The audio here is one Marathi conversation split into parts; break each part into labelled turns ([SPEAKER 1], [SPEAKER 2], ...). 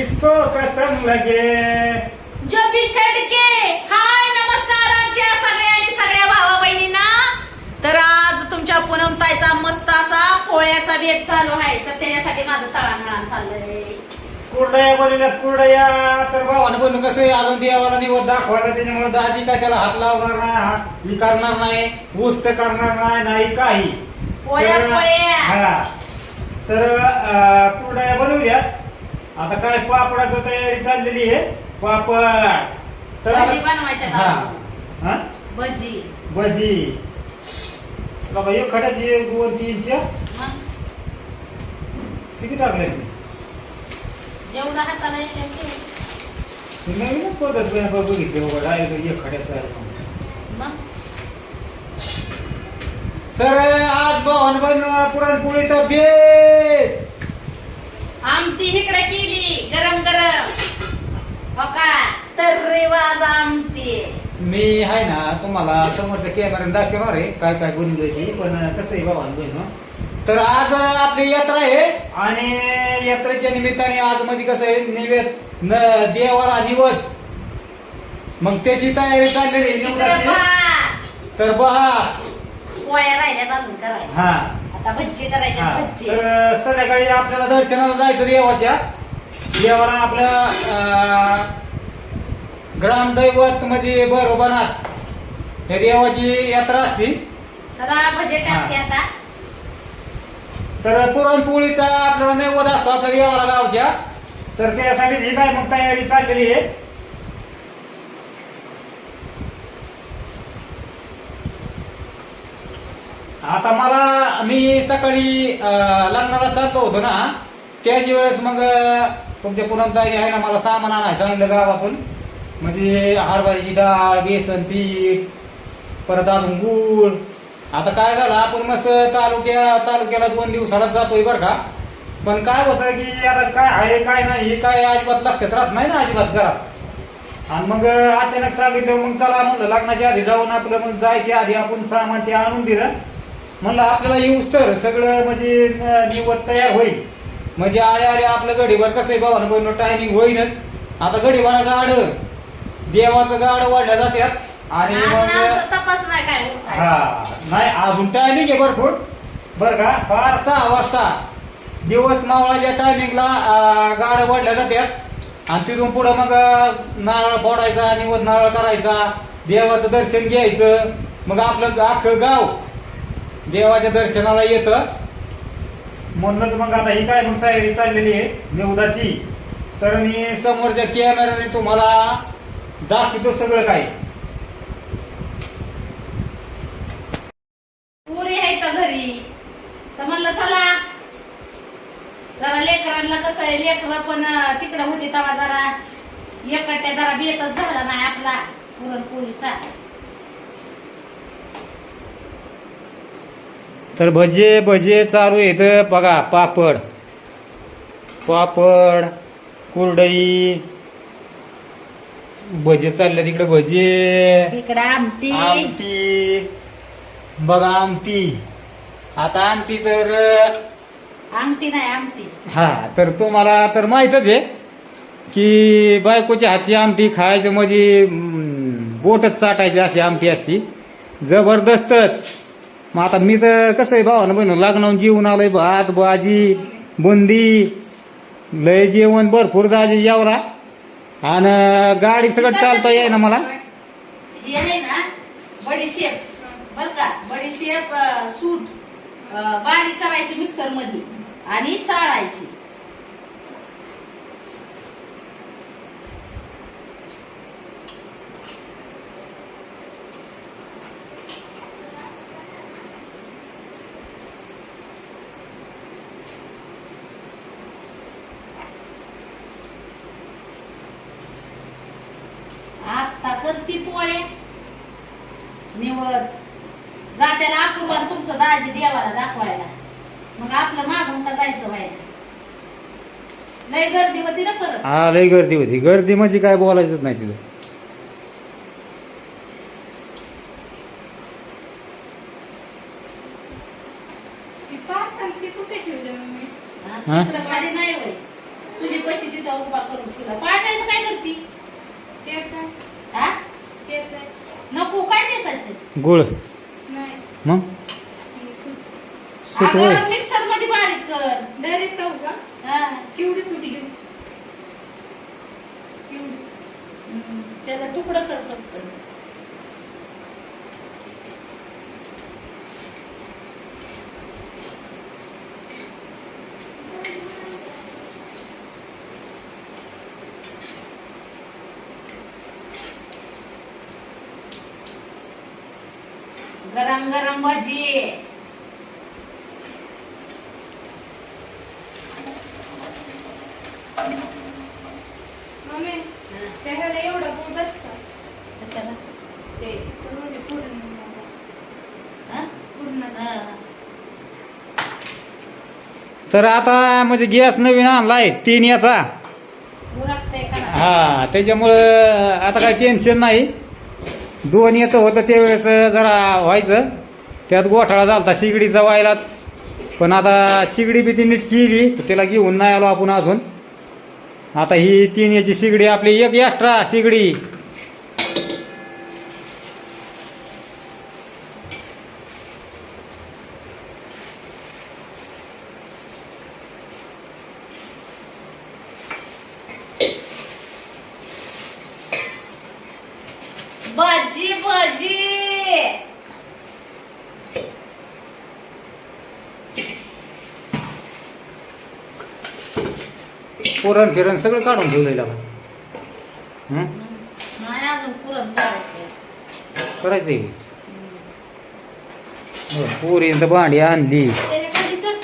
[SPEAKER 1] इसको कसम लगे।
[SPEAKER 2] जो बिछड के हाय नमस्कार आमच्या सगळ्या आणि सगळ्या भावा बहिणींना तर आज तुमच्या पूनम ताईचा मस्त असा पोळ्याचा बेत चालू आहे. तर त्याच्यासाठी माझं तळामळान चाललंय.
[SPEAKER 1] कुरडया बनवल्यात कुरडया. तर भावानं बोलून कसं आहे, अजून देवाला दिवस दाखवायचा त्याच्यामुळे दाजी काय त्याला हात लावणार नाही हात करणार नाही गोष्ट करणार नाही नाही काही.
[SPEAKER 2] पोळ्या
[SPEAKER 1] तर-
[SPEAKER 2] पोळ्या.
[SPEAKER 1] हा. तर अं, कुरडया बनवल्यात आता काय पापडाची तयारी चाललेली आहे? पापड. तर
[SPEAKER 2] भजी बनवायच्या
[SPEAKER 1] हा. हा?
[SPEAKER 2] भजी.
[SPEAKER 1] भजी. बघा एक खड्याची दोन तीनच्या
[SPEAKER 2] मग?
[SPEAKER 1] किती टाकले
[SPEAKER 2] जेवढा हाताला
[SPEAKER 1] पद्धत बघ- बघितली बाबा डायरेक्ट एक खड्याचा
[SPEAKER 2] मग?
[SPEAKER 1] तर आज भावानं पण पुरणपोळीचा बेत
[SPEAKER 2] आमटी इकडे केली गरम गरम. हो का? तर रेवाज आमटी.
[SPEAKER 1] मी आहे ना तुम्हाला समोरच्या कॅमेऱ्याने दाखवणार आहे काय काय बनवायची पण कसं आहे भावानं बहिण तर आज आपली यात्रा आहे आणि यात्रेच्या निमित्ताने आज म्हणजे कसं आहे निवेद न देवाला निवद. मग त्याची तयारी चाललेली आहे तर बहा
[SPEAKER 2] पोळ्या राहिल्यात अजून करायच्या.
[SPEAKER 1] हा.
[SPEAKER 2] आता भज्जी करायच्या
[SPEAKER 1] हा.
[SPEAKER 2] भज्जी.
[SPEAKER 1] तर संध्याकाळी आपल्याला दर्शनाला जायचं देवाच्या देवाला आपल्या अं, ग्रामदैवत म्हणजे बरोबरात या देवाची यात्रा असती.
[SPEAKER 2] चला भजे टाकते
[SPEAKER 1] हा.
[SPEAKER 2] आता.
[SPEAKER 1] तर पुरणपोळीचा आपल्याला नैवद असतो आपल्या देवाला गावच्या. तर त्यासाठी जी काय मग तयारी चाललेली आहे. आता मला मी सकाळी लग्नाला चाललो होतो ना त्याच वेळेस मग तुमच्या पुरणताई आहे ना मला सामान आणायला सांगितलं गावातून. म्हणजे हरभऱ्याची डाळ बेसन पीठ परत अजून गूळ. आता काय झालं आपण मस्त तालुक्या तालुक्याला दोन दिवसालाच जातोय बरं का. पण काय होतं की आता काय आहे काय नाही हे काय अजिबात लक्षात राहत नाही ना अजिबात घरात. आणि मग अचानक सांगितलं मग चला म्हणलं लग्नाच्या आधी जाऊन आपलं मग जायच्या आधी आपण सामान ते आणून दिलं. म्हणलं आपल्याला येऊच तर सगळं म्हणजे निवड तयार होईल. म्हणजे आले आले आपलं गडीवर कसं आहे बाबा बोललो टायमिंग होईनच. आता गडीवर गाड देवाचं गाड वाढल्या जात्यात. आणि मग. हा नाही अजून टायमिंग आहे भरपूर. बर का फार सहा वाजता. दिवस मावळाच्या टायमिंगला गाड्या वाढल्या जात्यात. आणि तिथून पुढं मग नारळ फोडायचा निवड नारळ करायचा. देवाचं दर्शन घ्यायचं. मग आपलं अख्खं गाव देवाच्या दर्शनाला येतं. म्हणूनच मग आता ही काय मग तयारी चाललेली आहे? निवदाची तर मी समोरच्या कॅमेराने तुम्हाला दाखवतो सगळं काय.
[SPEAKER 2] पुरी आहे तर घरी? तर म्हणलं चला. जरा लेकरांना कसं आहे लेकर पण तिकडं होती तेव्हा जरा. एकट्या जरा बेतच झाला नाही आपला पुरणपोळीचा.
[SPEAKER 1] तर भजे भजे चालू येत. बघा पापड. पापड कुरडई. भजे चालले तिकडे भजे.
[SPEAKER 2] इकडं आमटी.
[SPEAKER 1] आमटी. बघा आमटी. आता आमटी तर
[SPEAKER 2] आमटी नाही आमटी.
[SPEAKER 1] हा तर तुम्हाला तर माहीतच आहे की बायकोच्या हातची आमटी खायचं म्हणजे बोटच चाटायची अशी आमटी असती. जबरदस्तच. मग आता मी तर कसं आहे भावानं बहिण लग्नावून जेवून आलोय भात भाजी बुंदी लय जेवण भरपूर दाजी जेवला आणि गाडी सगळं चालता येई ना मला.
[SPEAKER 2] हे आहे ना बडीशेप बर का बडीशेप अं, सूट अं, बारीक करायची मिक्सरमध्ये आणि चाळायची आता करती पोळे निवड जात्याला अपूर्वान तुमचं दाजी देवाला दाखवायला मग आपलं मागून का जायचं व्हायला लय गर्दी होती ना परत.
[SPEAKER 1] हा लय गर्दी होती. गर्दी म्हणजे काय बोलायचंच नाही तिथं.
[SPEAKER 3] ती पाट आणि ती कुठे ठेवली मम्मी?
[SPEAKER 2] हा,
[SPEAKER 1] हा?
[SPEAKER 2] तिकडं खाली नाही होय. तुझी पैसे तिथं उभा करून तुला. पाठायचं काय करती?
[SPEAKER 3] ते काय
[SPEAKER 2] हा?
[SPEAKER 3] ते काय
[SPEAKER 2] नको काय टेचायचं
[SPEAKER 1] गुळ.
[SPEAKER 3] नाही.
[SPEAKER 1] मग? सुट होय
[SPEAKER 2] अगं मिक्सरमध्ये बारीक कर.
[SPEAKER 3] डायरेक्ट जाऊ का?
[SPEAKER 2] हा
[SPEAKER 3] केवढी फुटी घेऊ केवढी
[SPEAKER 2] त्याला तुकडा कर फक्त. गरम गरम भजी
[SPEAKER 3] मम्मी
[SPEAKER 2] हा,
[SPEAKER 3] त्याला एवढं बोलत का
[SPEAKER 2] कशाला
[SPEAKER 3] ते म्हणजे पूर्ण
[SPEAKER 2] हा?
[SPEAKER 3] पूर्ण
[SPEAKER 2] हा.
[SPEAKER 1] तर आता म्हणजे गॅस नवीन आणलाय तीन याचा? हा त्याच्यामुळं आता काही टेन्शन नाही. दोन येतं होतं त्यावेळेस जरा व्हायचं. त्यात गोठाळा झालता शिगडीचा व्हायलाच पण आता शिगडी बी ती नीट केली त्याला घेऊन नाही आलो आपण अजून. आता ही तीन याची शिगडी आपली एक एक्स्ट्रा शिगडी
[SPEAKER 2] भजी भजी
[SPEAKER 1] पुरण फिरण सगळं काढून ठेवलेलं का?
[SPEAKER 2] नाही अजून पुरण करायचं?
[SPEAKER 1] बरं, पोरीनं भांडी आणली
[SPEAKER 3] त्याला कधी तर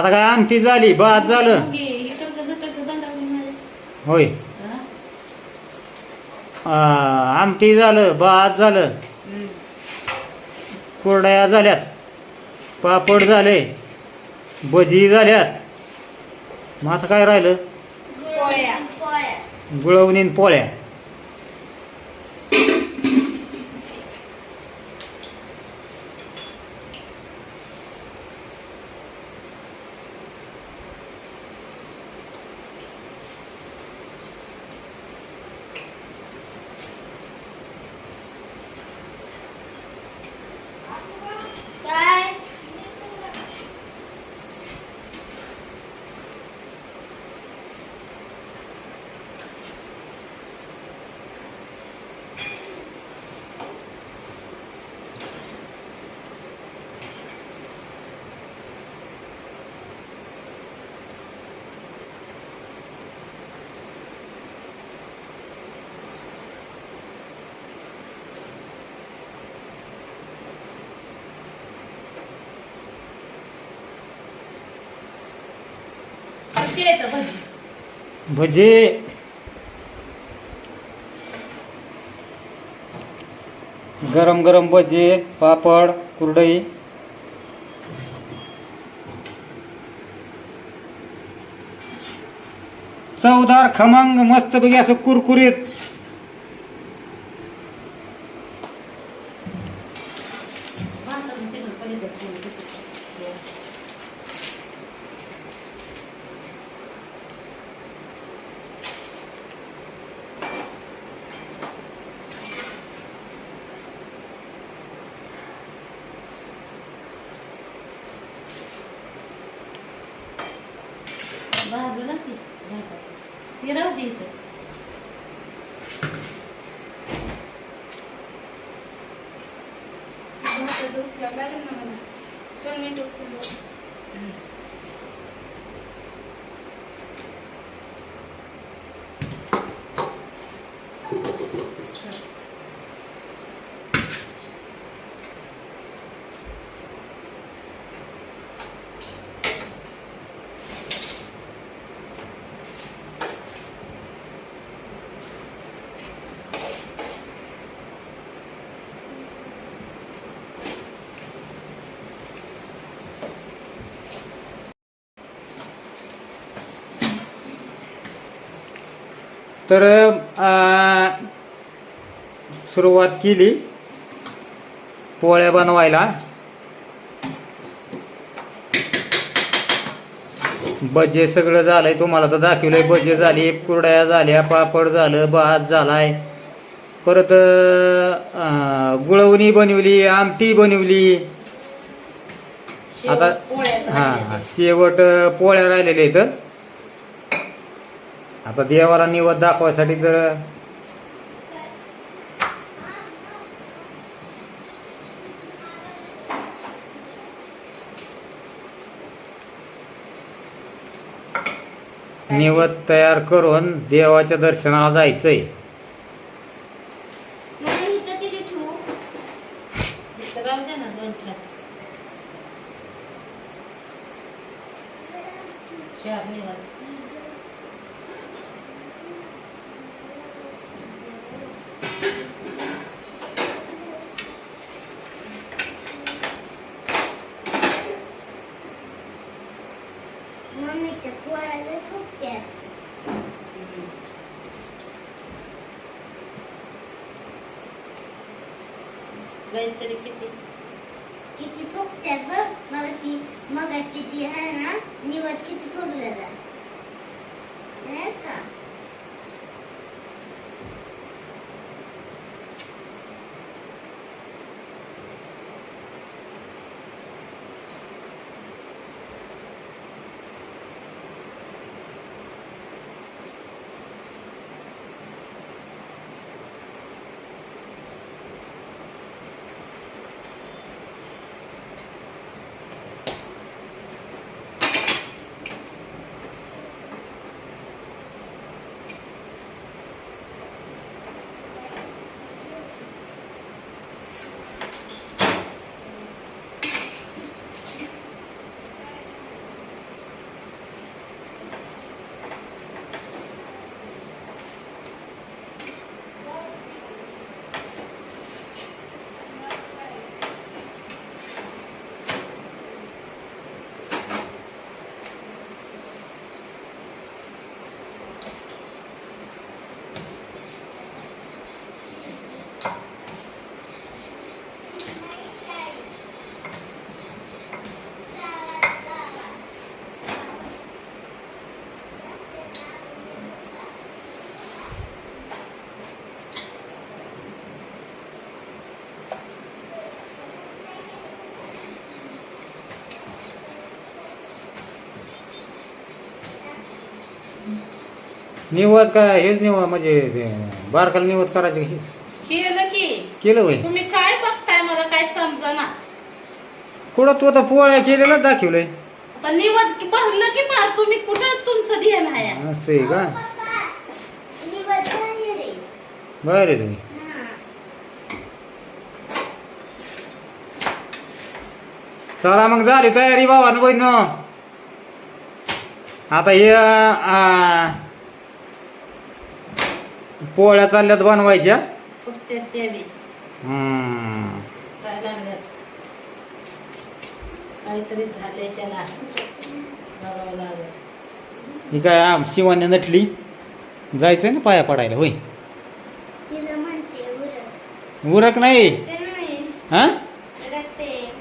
[SPEAKER 1] आता काय आमटी झाली भात झालं. होय.
[SPEAKER 2] हा?
[SPEAKER 1] आ, आमटी झालं भात झालं. कुरड्या झाल्यात पापड झाले भजी झाल्यात. मग आता काय राहिलं?
[SPEAKER 3] पोळ्या पोळ्या
[SPEAKER 1] गुळवणी पोळ्या.
[SPEAKER 2] भजी.
[SPEAKER 1] गरम गरम भजी पापड कुरडई. चवदार खमंग मस्त पैकी असं कुरकुरीत.
[SPEAKER 2] भाजलं ती भाताचं. ती राहू दे इथं.
[SPEAKER 3] भाताचं उपयोग आहे
[SPEAKER 1] तर सुरुवात केली. पोळ्या बनवायला. बजे सगळं झालंय तुम्हाला तर दाखवलंय. बजे झाली कुरड्या झाल्या पापड झालं भात झालाय. परत गुळवणी बनवली आमटी बनवली. आता हा. हा शेवट पोळ्या राहिलेल्या इथं. आता देवाला निवद दाखवायसाठी तर निवद तयार करून देवाच्या दर्शनाला जायचंय
[SPEAKER 3] मम्मी इथं किती ठेवू
[SPEAKER 2] इथं राहू दे ना दोन चार चार निघाल
[SPEAKER 3] मम्मीच्या पोळ्याला फुकत्यात
[SPEAKER 2] काहीतरी किती?
[SPEAKER 3] किती फुकत्यात बघ मग मगाची जी आहे ना निवड किती फुगलेला नाही का
[SPEAKER 1] निवद काय हेच निवड म्हणजे ते बारकाला निवद करायचे हे
[SPEAKER 2] केलं की.
[SPEAKER 1] केलं होय.
[SPEAKER 2] तुम्ही काय बघताय मला काय समजना?
[SPEAKER 1] कुठं तू आता पोळ्या केलेला दाखवलंय.
[SPEAKER 2] आता की भरलं की भर तुम्ही कुठं तुमचं ध्यान आहे?
[SPEAKER 1] असं आहे का? बरं आहे. तुम्ही चला मग झाली तयारी बाबा न बहिण. आता हे आ, पोळ्या चालल्यात बनवायच्या?
[SPEAKER 2] कुठते ते बी.
[SPEAKER 1] हम्म.
[SPEAKER 2] काय लागल्यात? काहीतरी झालंय त्याला. बघावं लागेल.
[SPEAKER 1] ही काय आम शिवाने नटली? जायचंय ना पाया पडायला होय.
[SPEAKER 3] तिला म्हणते उरक.
[SPEAKER 1] उरक नाही?
[SPEAKER 3] ते नाही.
[SPEAKER 1] हा?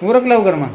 [SPEAKER 1] उरक लवकर मग.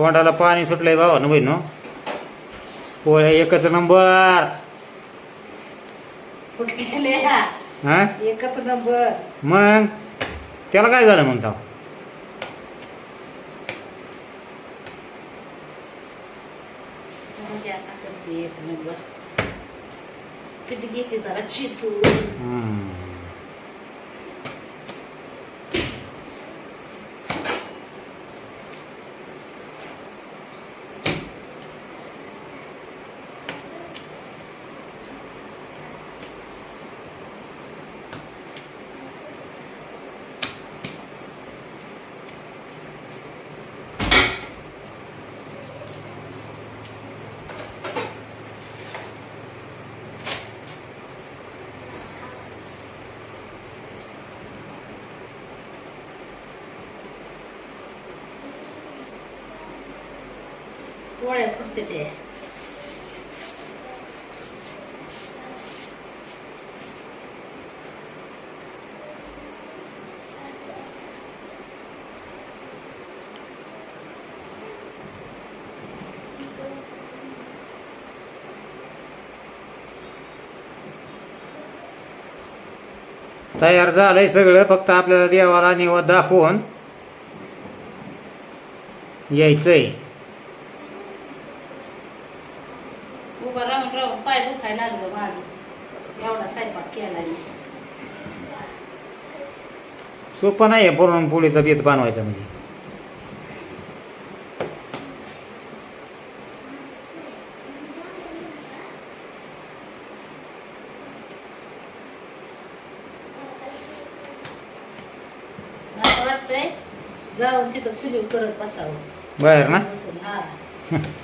[SPEAKER 1] तोंडाला पाणी सुटलंय भावा ना? बहिण पोळ्या एकच नंबर. हा?
[SPEAKER 2] एकच नंबर.
[SPEAKER 1] मग? त्याला काय झालं मग
[SPEAKER 2] एक नंबर. पीठ घेते जरा चिचून.
[SPEAKER 1] हम्म.
[SPEAKER 2] फुटते ते
[SPEAKER 1] तयार झालंय सगळं फक्त आपल्याला देवाला निवड दाखवून यायचंय
[SPEAKER 2] उभं राहून राहून पाय दुखायला लागलं माझं एवढा स्वयंपाक केला मी
[SPEAKER 1] सोपं नाही आहे पुरणपोळीचा बेत बनवायचा म्हणजे.
[SPEAKER 2] असं वाटतंय जाऊन तिथं चुलीव करत बसावं.
[SPEAKER 1] बर ना?
[SPEAKER 2] हा.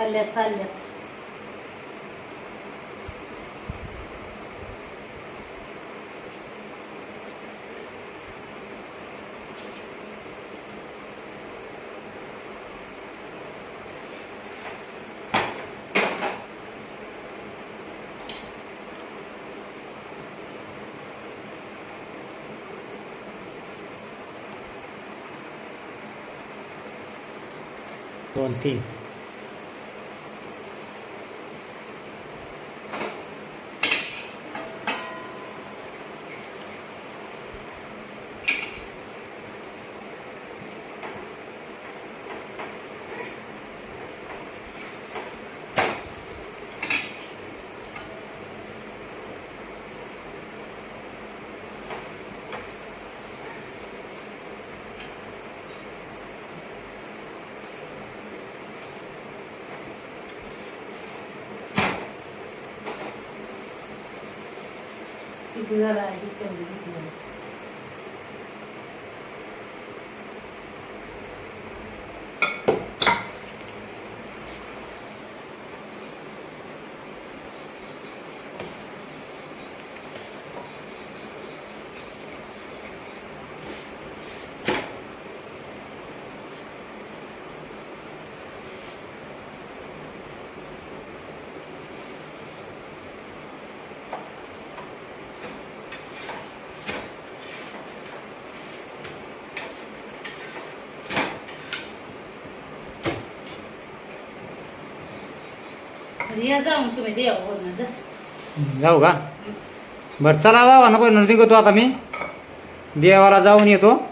[SPEAKER 2] चालल्यात चालल्यात
[SPEAKER 1] दोन तीन
[SPEAKER 2] या जाऊन तुम्ही देवा बोलणं जा
[SPEAKER 1] जाऊ का? बरं चला बाबा नको निघतो आता मी. देवाला जाऊन येतो.